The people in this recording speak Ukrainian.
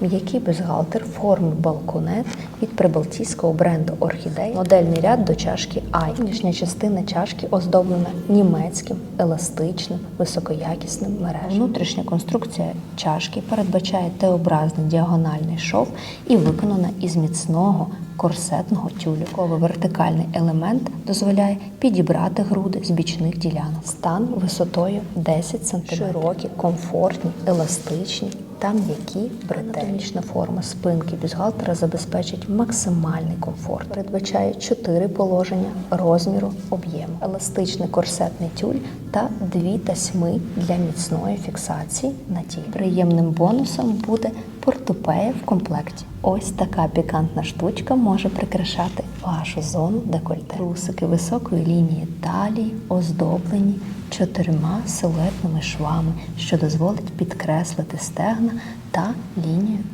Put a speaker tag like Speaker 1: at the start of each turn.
Speaker 1: М'який бюстгальтер форми балконет від прибалтійського бренду Орхідей. Модельний ряд до чашки Ай. Нижня частина чашки оздоблена німецьким, еластичним, високоякісним мережем. Внутрішня конструкція чашки передбачає Т-образний діагональний шов і виконана із міцного корсетного тюлю. Ковий вертикальний елемент дозволяє підібрати груди з бічних ділянок. Стан висотою 10 см. Широкі, комфортні, еластичні та м'які бретельнична форма спинки бюстгальтера забезпечить максимальний комфорт. Передбачає чотири положення розміру, об'єму, еластичний корсетний тюль та дві тасьми для міцної фіксації на тілі. Приємним бонусом буде портупея в комплекті. Ось така пікантна штучка може прикрашати вашу зону декольте. Трусики високої лінії талії оздоблені чотирма силуетними швами, що дозволить підкреслити стегна та лінію